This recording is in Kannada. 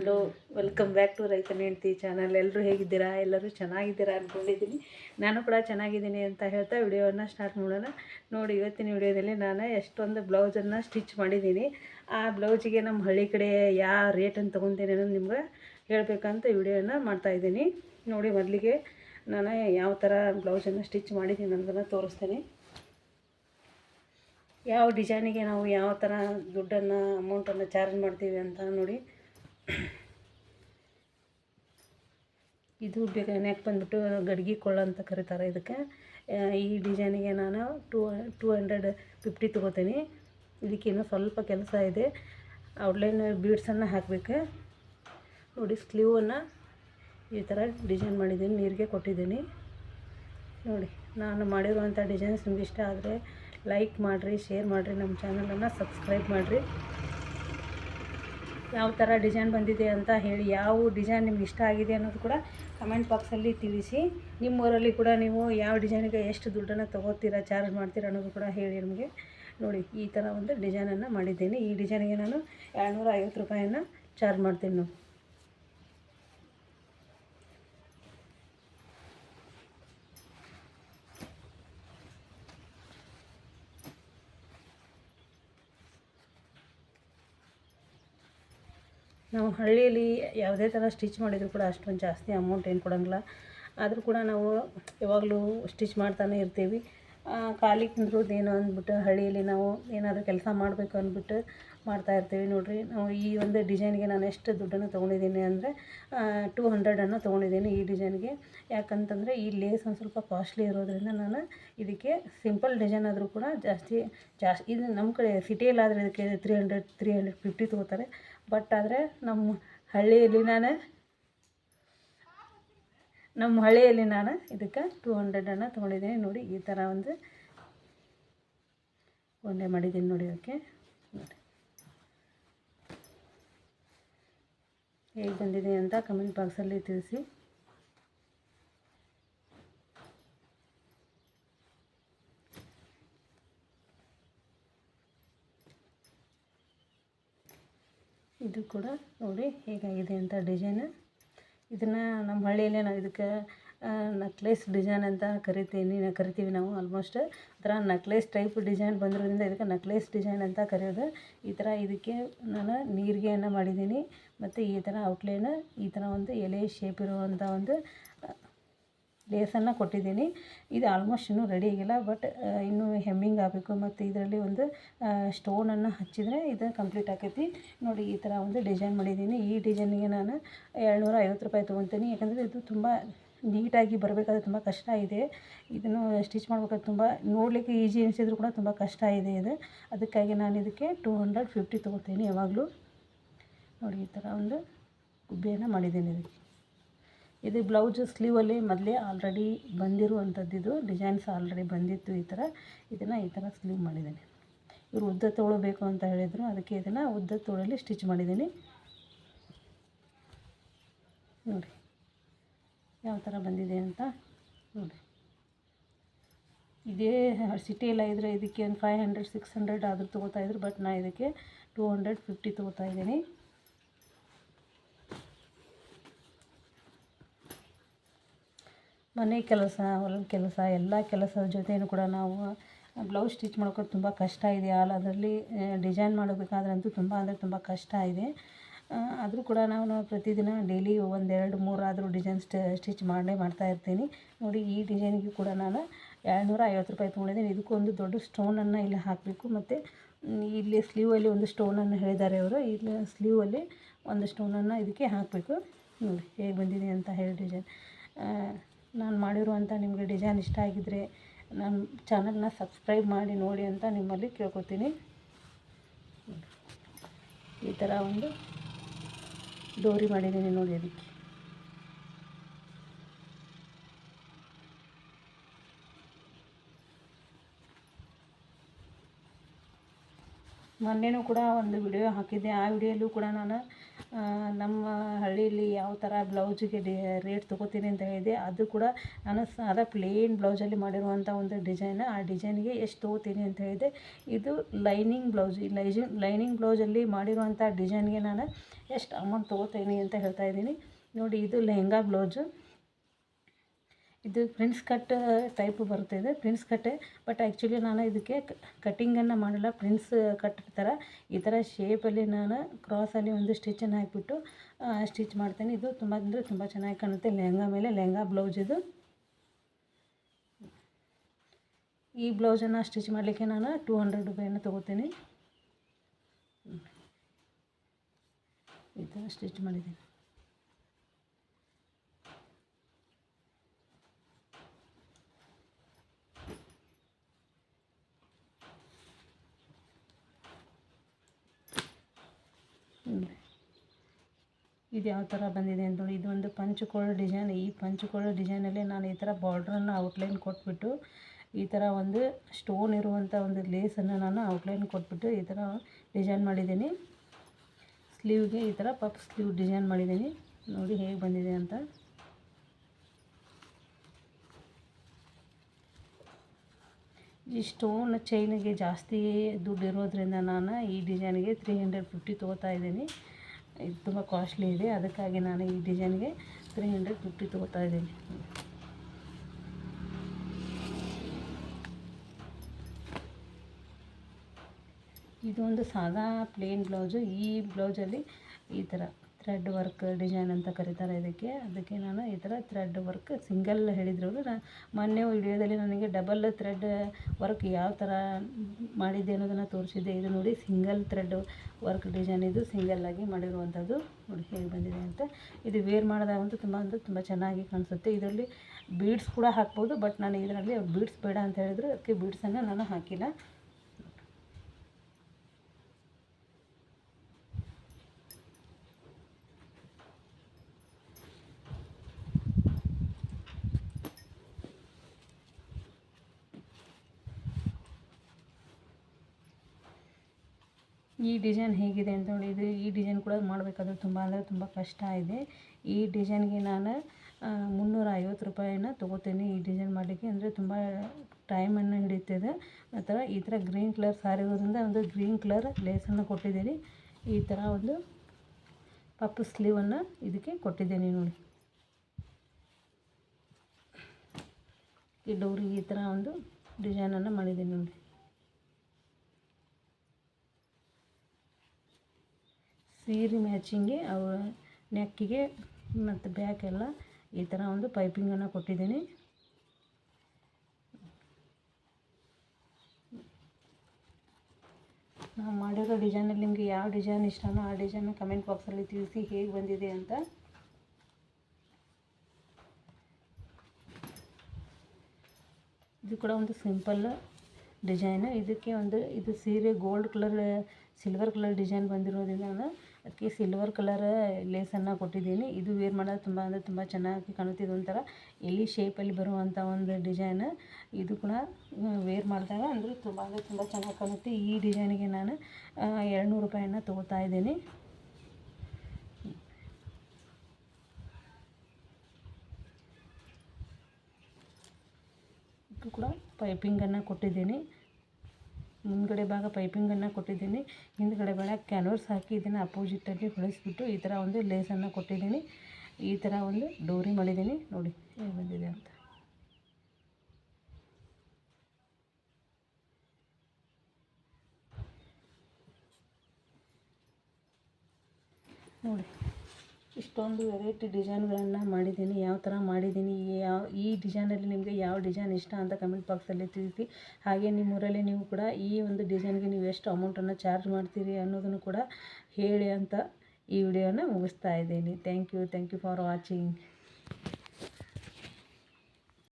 ಹಲೋ ವೆಲ್ಕಮ್ ಬ್ಯಾಕ್ ಟು ರೈತನ ಹೆಂಡ್ತಿ ಚಾನಲ್ ಎಲ್ಲರೂ ಹೇಗಿದ್ದೀರಾ? ಎಲ್ಲರೂ ಚೆನ್ನಾಗಿದ್ದೀರಾ ಅಂದ್ಕೊಂಡಿದ್ದೀನಿ ನಾನು ಕೂಡ ಚೆನ್ನಾಗಿದ್ದೀನಿ ಅಂತ ಹೇಳ್ತಾ ವಿಡಿಯೋವನ್ನು ಸ್ಟಾರ್ಟ್ ಮಾಡೋಣ. ನೋಡಿ, ಇವತ್ತಿನ ವಿಡಿಯೋದಲ್ಲಿ ನಾನು ಎಷ್ಟೊಂದು ಬ್ಲೌಸನ್ನು ಸ್ಟಿಚ್ ಮಾಡಿದ್ದೀನಿ. ಆ ಬ್ಲೌಸಿಗೆ ನಮ್ಮ ಹಳ್ಳಿ ಕಡೆ ಯಾವ ರೇಟನ್ನು ತೊಗೊತೀನಿ ಅನ್ನೋದು ನಿಮ್ಗೆ ಹೇಳಬೇಕಂತ ವಿಡಿಯೋನ ಮಾಡ್ತಾಯಿದ್ದೀನಿ ನೋಡಿ, ಮೊದಲಿಗೆ ನಾನು ಯಾವ ಥರ ಬ್ಲೌಸನ್ನು ಸ್ಟಿಚ್ ಮಾಡಿದ್ದೀನಿ ಅನ್ನೋದನ್ನು ತೋರಿಸ್ತೀನಿ. ಯಾವ ಡಿಸೈನಿಗೆ ನಾವು ಯಾವ ಥರ ದುಡ್ಡನ್ನು ಅಮೌಂಟನ್ನು ಚಾರ್ಜ್ ಮಾಡ್ತೀವಿ ಅಂತ ನೋಡಿ. ಇದು ಬೇಗ ನೆಕ್ ಬಂದ್ಬಿಟ್ಟು ಗಡ್ಗೆ ಕೊಳ್ಳ ಅಂತ ಕರೀತಾರೆ ಇದಕ್ಕೆ. ಈ ಡಿಸೈನಿಗೆ ನಾನು ಟೂ ಟೂ ಹಂಡ್ರೆಡ್ ಫಿಫ್ಟಿ ತೊಗೋತೀನಿ. ಇದಕ್ಕೆ ಇನ್ನೂ ಸ್ವಲ್ಪ ಕೆಲಸ ಇದೆ. ಔಟ್ಲೈನ್ ಬೀಡ್ಸನ್ನು ಹಾಕಬೇಕು. ನೋಡಿ, ಸ್ಲೀವನ್ನು ಈ ಥರ ಡಿಸೈನ್ ಮಾಡಿದ್ದೀನಿ, ನೀರಿಗೆ ಕೊಟ್ಟಿದ್ದೀನಿ. ನೋಡಿ, ನಾನು ಮಾಡಿರುವಂಥ ಡಿಸೈನ್ಸ್ ನಿಮ್ಗೆ ಇಷ್ಟ ಆದರೆ ಲೈಕ್ ಮಾಡಿರಿ, ಶೇರ್ ಮಾಡಿರಿ, ನಮ್ಮ ಚಾನಲನ್ನು ಸಬ್ಸ್ಕ್ರೈಬ್ ಮಾಡಿರಿ. ಯಾವ ಥರ ಡಿಸೈನ್ ಬಂದಿದೆ ಅಂತ ಹೇಳಿ ಯಾವ ಡಿಸೈನ್ ನಿಮ್ಗೆ ಇಷ್ಟ ಆಗಿದೆ ಅನ್ನೋದು ಕೂಡ ಕಮೆಂಟ್ ಬಾಕ್ಸಲ್ಲಿ ತಿಳಿಸಿ. ನಿಮ್ಮೂರಲ್ಲಿ ಕೂಡ ನೀವು ಯಾವ ಡಿಸೈನಿಗೆ ಎಷ್ಟು ದುಡ್ಡನ್ನು ತೊಗೋತೀರಾ, ಚಾರ್ಜ್ ಮಾಡ್ತೀರಾ ಅನ್ನೋದು ಕೂಡ ಹೇಳಿ ನಮಗೆ. ನೋಡಿ, ಈ ಥರ ಒಂದು ಡಿಸೈನನ್ನು ಮಾಡಿದ್ದೇನೆ. ಈ ಡಿಸೈನಿಗೆ ನಾನು ಎರಡುನೂರ ಐವತ್ತು ರೂಪಾಯಿಯನ್ನು ಚಾರ್ಜ್ ಮಾಡ್ತೀನಿ. ನೋಡಿ ನಾವು ಹಳ್ಳಿಯಲ್ಲಿ ಯಾವುದೇ ಥರ ಸ್ಟಿಚ್ ಮಾಡಿದರೂ ಕೂಡ ಅಷ್ಟೊಂದು ಜಾಸ್ತಿ ಅಮೌಂಟ್ ಏನು ಕೊಡೋಂಗಿಲ್ಲ. ಆದರೂ ಕೂಡ ನಾವು ಯಾವಾಗಲೂ ಸ್ಟಿಚ್ ಮಾಡ್ತಾನೆ ಇರ್ತೀವಿ. ಕಾಲಿ ಏನೋ ಏನು ಅಂದ್ಬಿಟ್ಟು ಹಳ್ಳಿಯಲ್ಲಿ ನಾವು ಏನಾದರೂ ಕೆಲಸ ಮಾಡಬೇಕು ಅಂದ್ಬಿಟ್ಟು ಮಾಡ್ತಾ ಇರ್ತೀವಿ ನೋಡಿರಿ. ನಾವು ಈ ಒಂದು ಡಿಸೈನ್ಗೆ ನಾನು ಎಷ್ಟು ದುಡ್ಡನ್ನು ತೊಗೊಂಡಿದ್ದೀನಿ ಅಂದರೆ ಟೂ ಹಂಡ್ರೆಡನ್ನು ತೊಗೊಂಡಿದ್ದೀನಿ ಈ ಡಿಸೈನ್ಗೆ. ಯಾಕಂತಂದರೆ ಈ ಲೇಸ್ ಒಂದು ಸ್ವಲ್ಪ ಕಾಸ್ಟ್ಲಿ ಇರೋದ್ರಿಂದ ನಾನು ಇದಕ್ಕೆ ಸಿಂಪಲ್ ಡಿಸೈನ್ ಆದರೂ ಕೂಡ ಜಾಸ್ತಿ ಜಾಸ್ತಿ, ಇದು ನಮ್ಮ ಕಡೆ ಸಿಟಿಯಲ್ಲಾದರೆ ಇದಕ್ಕೆ three hundred three hundred fifty ತೊಗೋತಾರೆ. ಬಟ್ ಆದರೆ ನಮ್ಮ ಹಳ್ಳಿಯಲ್ಲಿ ನಾನು ನಮ್ಮ ಹಳ್ಳಿಯಲ್ಲಿ ನಾನು ಇದಕ್ಕೆ ಟೂ ಹಂಡ್ರೆಡನ್ನು ತೊಗೊಂಡಿದ್ದೀನಿ ನೋಡಿ, ಈ ಥರ ಒಂದು ಒಂದೆ ಮಾಡಿದ್ದೀನಿ ನೋಡಿ ಅದಕ್ಕೆ. ನೋಡಿ. ಹೇಗೆ ಬಂದಿದೆ ಅಂತ ಕಮೆಂಟ್ ಬಾಕ್ಸಲ್ಲಿ ತಿಳಿಸಿ. ಇದು ಕೂಡ ನೋಡಿ ಹೇಗಾಗಿದೆ ಅಂತ ಡಿಸೈನ್ ಇದನ್ನು ನಮ್ಮ ಹಳ್ಳಿಯಲ್ಲೇ ನಾವು ಇದಕ್ಕೆ ನಕ್ಲೇಸ್ ಡಿಸೈನ್ ಅಂತ ಕರಿತೀನಿ ಕರಿತೀವಿ ನಾವು ಆಲ್ಮೋಸ್ಟ್ ಒಂಥರ ನಕ್ಲೇಸ್ ಟೈಪ್ ಡಿಸೈನ್ ಬಂದಿರೋದ್ರಿಂದ ಇದಕ್ಕೆ ನಕ್ಲೇಸ್ ಡಿಸೈನ್ ಅಂತ ಕರೆಯೋದು. ಈ ಥರ ಇದಕ್ಕೆ ನಾನು ನೀರಿಗೆಯನ್ನು ಮಾಡಿದ್ದೀನಿ. ಮತ್ತು ಈ ಥರ ಔಟ್ಲೈನ್ ಈ ಥರ ಒಂದು ಎಲೆ ಶೇಪ್ ಇರುವಂಥ ಒಂದು ಲೇಸನ್ನು ಕೊಟ್ಟಿದ್ದೀನಿ. ಇದು ಆಲ್ಮೋಸ್ಟ್ ಇನ್ನೂ ರೆಡಿ ಆಗಿಲ್ಲ ಬಟ್ ಇನ್ನೂ ಹೆಮ್ಮಿಂಗ್ ಆಗಬೇಕು. ಮತ್ತು ಇದರಲ್ಲಿ ಒಂದು ಸ್ಟೋನನ್ನು ಹಚ್ಚಿದರೆ ಇದು ಕಂಪ್ಲೀಟ್ ಆಕೈತಿ. ನೋಡಿ, ಈ ಥರ ಒಂದು ಡಿಸೈನ್ ಮಾಡಿದ್ದೀನಿ. ಈ ಡಿಸೈನಿಗೆ ನಾನು ಏಳ್ನೂರ ಐವತ್ತು ರೂಪಾಯಿ ತೊಗೊತೀನಿ. ಯಾಕಂದರೆ ಇದು ತುಂಬ ನೀಟಾಗಿ ಬರಬೇಕಾದ್ರೆ ತುಂಬ ಕಷ್ಟ ಇದೆ. ಇದನ್ನು ಸ್ಟಿಚ್ ಮಾಡ್ಬೇಕಾದ್ರೆ ತುಂಬ ನೋಡಲಿಕ್ಕೆ ಈಜಿ ಅನಿಸಿದ್ರು ಕೂಡ ತುಂಬ ಕಷ್ಟ ಇದೆ ಇದು. ಅದಕ್ಕಾಗಿ ನಾನು ಇದಕ್ಕೆ ಟೂ ಹಂಡ್ರೆಡ್ ಫಿಫ್ಟಿ ತೊಗೊತೀನಿ ಯಾವಾಗಲೂ. ನೋಡಿ, ಈ ಥರ ಒಂದು ಗುಬ್ಬಿಯನ್ನು ಮಾಡಿದ್ದೀನಿ ಇದಕ್ಕೆ. ಇದು ಬ್ಲೌಸ್ ಸ್ಲೀವಲ್ಲಿ ಮೊದಲೇ ಆಲ್ರೆಡಿ ಬಂದಿರುವಂಥದ್ದು ಡಿಸೈನ್ಸ್ ಆಲ್ರೆಡಿ ಬಂದಿತ್ತು ಈ ಥರ. ಇದನ್ನು ಈ ಥರ ಸ್ಲೀವ್ ಮಾಡಿದ್ದೀನಿ. ಇವರು ಉದ್ದ ತೊಗೊಳ್ಬೇಕು ಅಂತ ಹೇಳಿದರು. ಅದಕ್ಕೆ ಇದನ್ನು ಉದ್ದ ತೊಳಲಿ ಸ್ಟಿಚ್ ಮಾಡಿದ್ದೀನಿ. ನೋಡಿ. ಯಾವ ಥರ ಬಂದಿದೆ ಅಂತ ನೋಡಿ. ಇದೇ ಸಿಟಿಯೆಲ್ಲ ಇದ್ದರೆ ಇದಕ್ಕೆ ಒಂದು ಫೈವ್ ಹಂಡ್ರೆಡ್ ಸಿಕ್ಸ್ ಹಂಡ್ರೆಡ್ ಆದರೂ ತೊಗೋತಾ ಇದ್ರು, ಬಟ್ ನಾನು ಇದಕ್ಕೆ ಟೂ ಹಂಡ್ರೆಡ್ ಫಿಫ್ಟಿ ತೊಗೋತಾ ಮನೆ ಕೆಲಸ, ಹೊಲದ ಕೆಲಸ, ಎಲ್ಲ ಕೆಲಸದ ಜೊತೆಯೂ ಕೂಡ ನಾವು ಬ್ಲೌಸ್ ಸ್ಟಿಚ್ ಮಾಡ್ಕೊಂಡು ತುಂಬ ಕಷ್ಟ ಇದೆ. ಆಲ್ ಅದರಲ್ಲಿ ಡಿಸೈನ್ ಮಾಡಬೇಕಾದ್ರೆ ಅಂತೂ ತುಂಬ ಅಂದರೆ ತುಂಬ ಕಷ್ಟ ಇದೆ. ಆದರೂ ಕೂಡ ನಾನು ಪ್ರತಿದಿನ ಡೈಲಿ ಒಂದೆರಡು, ಮೂರಾದರೂ ಡಿಸೈನ್ ಸ್ಟಿಚ್ ಮಾಡೇ ಮಾಡ್ತಾ ಇರ್ತೀನಿ. ನೋಡಿ, ಈ ಡಿಸೈನಿಗೆ ಕೂಡ ನಾನು ಏಳ್ನೂರ ಐವತ್ತು ರೂಪಾಯಿ ತೊಗೊಂಡಿದ್ದೀನಿ. ಇದಕ್ಕೂ ಒಂದು ದೊಡ್ಡ ಸ್ಟೋನನ್ನು ಇಲ್ಲಿ ಹಾಕಬೇಕು. ಮತ್ತು ಇಲ್ಲಿ ಸ್ಲೀವಲ್ಲಿ ಒಂದು ಸ್ಟೋನನ್ನು ಹೇಳಿದ್ದಾರೆ ಅವರು. ಇಲ್ಲಿ, ಸ್ಲೀವಲ್ಲಿ ಒಂದು ಸ್ಟೋನನ್ನು ಇದಕ್ಕೆ ಹಾಕಬೇಕು. ನೋಡಿ, ಹೇಗೆ ಬಂದಿದೆ ಅಂತ ಹೇಳಿ ಡಿಸೈನ್. ನಾನು ಮಾಡಿರುವಂಥ ನಿಮಗೆ ಡಿಸೈನ್ ಇಷ್ಟ ಆಗಿದ್ದರೆ ನನ್ನ ಚಾನಲ್ನ ಸಬ್ಸ್ಕ್ರೈಬ್ ಮಾಡಿ ನೋಡಿ ಅಂತ ನಿಮ್ಮಲ್ಲಿ ಕೇಳ್ಕೊತೀನಿ. ಈ ಥರ ಒಂದು ಡೋರಿ ಮಾಡಿದ್ದೀನಿ ನೋಡಿ ಅದಕ್ಕೆ. ಮೊನ್ನೆನೂ ಕೂಡ ಒಂದು ವಿಡಿಯೋ ಹಾಕಿದ್ದೆ. ಆ ವಿಡಿಯೋಲ್ಲೂ ಕೂಡ ನಾನು ನಮ್ಮ ಹಳ್ಳಿಯಲ್ಲಿ ಯಾವ ಥರ ಬ್ಲೌಸಿಗೆ ಡಿ ರೇಟ್ ತೊಗೋತೀನಿ ಅಂತ ಹೇಳಿದೆ ಅದು ಕೂಡ ನಾನು ಸಾದಾ ಪ್ಲೇನ್ ಬ್ಲೌಸಲ್ಲಿ ಮಾಡಿರುವಂಥ ಒಂದು ಡಿಸೈನ್ ಆ ಡಿಸೈನ್ಗೆ ಎಷ್ಟು ತೊಗೋತೀನಿ ಅಂತ ಹೇಳಿದೆ ಇದು ಲೈನಿಂಗ್ ಬ್ಲೌಸ್ ಈ ಲೈಜಿ ಲೈನಿಂಗ್ ಬ್ಲೌಸಲ್ಲಿ ಮಾಡಿರುವಂಥ ಡಿಸೈನ್ಗೆ ನಾನು ಎಷ್ಟು ಅಮೌಂಟ್ ತೊಗೋತೀನಿ ಅಂತ ಹೇಳ್ತಾ ಇದ್ದೀನಿ. ನೋಡಿ, ಇದು ಲೆಹೆಂಗಾ ಬ್ಲೌಸು ಇದು ಪ್ರಿನ್ಸ್ ಕಟ್ ಟೈಪ್ ಬರುತ್ತಿದೆ ಪ್ರಿನ್ಸ್ ಕಟ್ಟೆ ಬಟ್ ಆ್ಯಕ್ಚುಲಿ ನಾನು ಇದಕ್ಕೆ ಕಟ್ಟಿಂಗನ್ನು ಮಾಡಲ್ಲ ಪ್ರಿನ್ಸ್ ಕಟ್ ಥರ ಈ ಥರ ಶೇಪಲ್ಲಿ ನಾನು ಕ್ರಾಸಲ್ಲಿ ಒಂದು ಸ್ಟಿಚನ್ನು ಹಾಕಿಬಿಟ್ಟು ಸ್ಟಿಚ್ ಮಾಡ್ತೇನೆ. ಇದು ತುಂಬ ಅಂದರೆ ತುಂಬ ಚೆನ್ನಾಗಿ ಕಾಣುತ್ತೆ. ಲೆಹಂಗಾ ಮೇಲೆ ಲೆಹಂಗಾ ಬ್ಲೌಸ್ ಇದು. ಈ ಬ್ಲೌಸನ್ನು ಸ್ಟಿಚ್ ಮಾಡಲಿಕ್ಕೆ ನಾನು ಟೂ ಹಂಡ್ರೆಡ್ ರೂಪಾಯಿಯನ್ನು ತೊಗೋತೀನಿ. ಈ ಥರ ಸ್ಟಿಚ್ ಮಾಡಿದ್ದೀನಿ. ಇದು ಯಾವ ಥರ ಬಂದಿದೆ ನೋಡಿ, ಇದೊಂದು ಪಂಚುಕೋಳ ಡಿಸೈನ್. ಈ ಪಂಚುಕೋಳ ಡಿಸೈನಲ್ಲಿ ನಾನು ಈ ಥರ ಬಾರ್ಡ್ರನ್ನು ಔಟ್ಲೈನ್ ಕೊಟ್ಬಿಟ್ಟು, ಈ ಥರ ಒಂದು ಸ್ಟೋನ್ ಇರುವಂಥ ಒಂದು ಲೇಸನ್ನು ನಾನು ಔಟ್ಲೈನ್ ಕೊಟ್ಬಿಟ್ಟು ಈ ಥರ ಡಿಸೈನ್ ಮಾಡಿದ್ದೀನಿ. ಸ್ಲೀವ್ಗೆ ಈ ಥರ ಪಪ್ ಸ್ಲೀವ್ ಡಿಸೈನ್ ಮಾಡಿದ್ದೀನಿ. ನೋಡಿ ಹೇಗೆ ಬಂದಿದೆ ಅಂತ. ಈ ಸ್ಟೋನ್ ಚೈನಿಗೆ ಜಾಸ್ತಿ ದುಡ್ಡು ಇರೋದ್ರಿಂದ ನಾನು ಈ ಡಿಸೈನ್ಗೆ ತ್ರೀ ಹಂಡ್ರೆಡ್ ಫಿಫ್ಟಿ ತೊಗೋತಾ ಇದ್ದೀನಿ. ಇದು ತುಂಬ ಕಾಸ್ಟ್ಲಿ ಇದೆ. ಅದಕ್ಕಾಗಿ ನಾನು ಈ ಡಿಸೈನ್ಗೆ ತ್ರೀ ಹಂಡ್ರೆಡ್ ಫಿಫ್ಟಿ ತೊಗೋತಾ ಇದ್ದೀನಿ. ಇದೊಂದು ಸಾದಾ ಪ್ಲೇನ್ ಬ್ಲೌಸು ಈ ಬ್ಲೌಸಲ್ಲಿ ಈ ಥರ ಥ್ರೆಡ್ ವರ್ಕ್ ಡಿಸೈನ್ ಅಂತ ಕರೀತಾರೆ ಇದಕ್ಕೆ. ಅದಕ್ಕೆ ನಾನು ಈ ಥರ ಥ್ರೆಡ್ ವರ್ಕ್ ಸಿಂಗಲ್ ಹೇಳಿದ್ರು ನಾನು ಮೊನ್ನೆ ವಿಡಿಯೋದಲ್ಲಿ ನನಗೆ ಡಬಲ್ ಥ್ರೆಡ್ ವರ್ಕ್ ಯಾವ ಥರ ಮಾಡಿದ್ದೆ ಅನ್ನೋದನ್ನು ತೋರಿಸಿದ್ದೆ. ಇದು ನೋಡಿ ಸಿಂಗಲ್ ಥ್ರೆಡ್ ವರ್ಕ್ ಡಿಸೈನ್ ಇದು ಸಿಂಗಲ್ಲಾಗಿ ಮಾಡಿರುವಂಥದ್ದು. ನೋಡಿ ಹೇಗೆ ಬಂದಿದೆ ಅಂತ. ಇದು ವೇರ್ ಮಾಡಿದಾಗಂತೂ ತುಂಬ ಅಂದರೆ ತುಂಬ ಚೆನ್ನಾಗಿ ಕಾಣಿಸುತ್ತೆ. ಇದರಲ್ಲಿ ಬೀಡ್ಸ್ ಕೂಡ ಹಾಕ್ಬೋದು ಬಟ್ ನಾನು ಇದರಲ್ಲಿ ಬೀಡ್ಸ್ ಬೇಡ ಅಂತ ಹೇಳಿದ್ರು. ಅದಕ್ಕೆ ಬೀಡ್ಸನ್ನು ನಾನು ಹಾಕಿಲ್ಲ. ಈ ಡಿಸೈನ್ ಹೇಗಿದೆ ಅಂತ ನೋಡಿ, ಇದು ಈ ಡಿಸೈನ್ ಕೂಡ ಮಾಡಬೇಕಾದ್ರೆ ತುಂಬ ಅಂದರೆ ತುಂಬ ಕಷ್ಟ ಇದೆ. ಈ ಡಿಸೈನ್ಗೆ ನಾನು ಮುನ್ನೂರ ಐವತ್ತು ರೂಪಾಯಿನ ತೊಗೋತೀನಿ ಈ ಡಿಸೈನ್ ಮಾಡಲಿಕ್ಕೆ. ಅಂದರೆ ತುಂಬ ಟೈಮನ್ನು ಹಿಡಿತದೆ ನಂತರ ಈ ಥರ ಗ್ರೀನ್ ಕಲರ್ ಸಾರಿ ಇರೋದ್ರಿಂದ ಒಂದು ಗ್ರೀನ್ ಕಲರ್ ಲೇಸನ್ನು ಕೊಟ್ಟಿದ್ದೀನಿ. ಈ ಥರ ಒಂದು ಪಪ್ಪು ಸ್ಲೀವನ್ನು ಇದಕ್ಕೆ ಕೊಟ್ಟಿದ್ದೀನಿ ನೋಡಿ. ಈ ಡೋರಿಗೆ ಈ ಥರ ಒಂದು ಡಿಸೈನನ್ನು ಮಾಡಿದ್ದೀನಿ ನೋಡಿ. ಸೀರೆ ಮ್ಯಾಚಿಂಗ್ಗೆ ಅವು ನೆಕ್ಕಿಗೆ ಮತ್ತು ಬ್ಯಾಕೆಲ್ಲ ಈ ಥರ ಒಂದು ಪೈಪಿಂಗನ್ನು ಕೊಟ್ಟಿದ್ದೀನಿ. ನಾವು ಮಾಡಿರೋ ಡಿಸೈನಲ್ಲಿ ನಿಮಗೆ ಯಾವ ಡಿಸೈನ್ ಇಷ್ಟನೋ ಆ ಡಿಸೈನ್ ಕಮೆಂಟ್ ಬಾಕ್ಸಲ್ಲಿ ತಿಳಿಸಿ ಹೇಗೆ ಬಂದಿದೆ ಅಂತ. ಇದು ಕೂಡ ಒಂದು ಸಿಂಪಲ್ ಡಿಸೈನ್ ಇದಕ್ಕೆ ಒಂದು, ಇದು ಸೀರೆ gold colour silver colour design ಬಂದಿರೋದ್ರಿಂದ ಅದಕ್ಕೆ ಸಿಲ್ವರ್ ಕಲರ್ ಲೇಸನ್ನು ಕೊಟ್ಟಿದ್ದೀನಿ. ಇದು ವೇರ್ ಮಾಡೋದು ತುಂಬ ಅಂದರೆ ತುಂಬ ಚೆನ್ನಾಗಿ ಕಾಣುತ್ತೆ ಒಂಥರ. ಎಲ್ಲಿ ಶೇಪಲ್ಲಿ ಬರುವಂಥ ಒಂದು ಡಿಸೈನ್ ಇದು ಕೂಡ ವೇರ್ ಮಾಡಿದಾಗ ಅಂದರೆ ತುಂಬ ಅಂದರೆ ತುಂಬ ಚೆನ್ನಾಗಿ ಕಾಣುತ್ತೆ. ಈ ಡಿಸೈನಿಗೆ ನಾನು ಎರಡುನೂರು ರೂಪಾಯನ್ನ ತೊಗೋತಾ ಇದ್ದೀನಿ. ಇದು ಕೂಡ ಪೈಪಿಂಗನ್ನು ಕೊಟ್ಟಿದ್ದೀನಿ. ಮುಂದ್ಗಡೆ ಭಾಗ ಪೈಪಿಂಗನ್ನು ಕೊಟ್ಟಿದ್ದೀನಿ. ಹಿಂದ್ಗಡೆ ಭಾಗ ಕ್ಯಾನ್ವರ್ಸ್ ಹಾಕಿ ಇದನ್ನು ಅಪೋಸಿಟಲ್ಲಿ ಹೊಳಿಸ್ಬಿಟ್ಟು ಈ ಥರ ಒಂದು ಲೇಸನ್ನು ಕೊಟ್ಟಿದ್ದೀನಿ. ಈ ಥರ ಒಂದು ಡೋರಿ ಮಾಡಿದ್ದೀನಿ ನೋಡಿ ಬಂದಿದೆ ಅಂತ. ನೋಡಿ. ಇಷ್ಟೊಂದು ವೆರೈಟಿ ಡಿಸೈನ್ಗಳನ್ನು ಮಾಡಿದ್ದೀನಿ. ಯಾವ ಥರ ಮಾಡಿದ್ದೀನಿ, ಯಾವ, ಈ ಡಿಸೈನಲ್ಲಿ ನಿಮಗೆ ಯಾವ ಡಿಸೈನ್ ಇಷ್ಟ ಅಂತ ಕಮೆಂಟ್ ಬಾಕ್ಸಲ್ಲಿ ತಿಳಿಸಿ. ಹಾಗೆ ನಿಮ್ಮೂರಲ್ಲಿ ನೀವು ಕೂಡ ಈ ಒಂದು ಡಿಸೈನ್ಗೆ ನೀವು ಎಷ್ಟು ಅಮೌಂಟನ್ನು ಚಾರ್ಜ್ ಮಾಡ್ತೀರಿ ಅನ್ನೋದನ್ನು ಕೂಡ ಹೇಳಿ ಅಂತ ಈ ವಿಡಿಯೋನ ಮುಗಿಸ್ತಾ ಇದ್ದೀನಿ. Thank you thank you for watching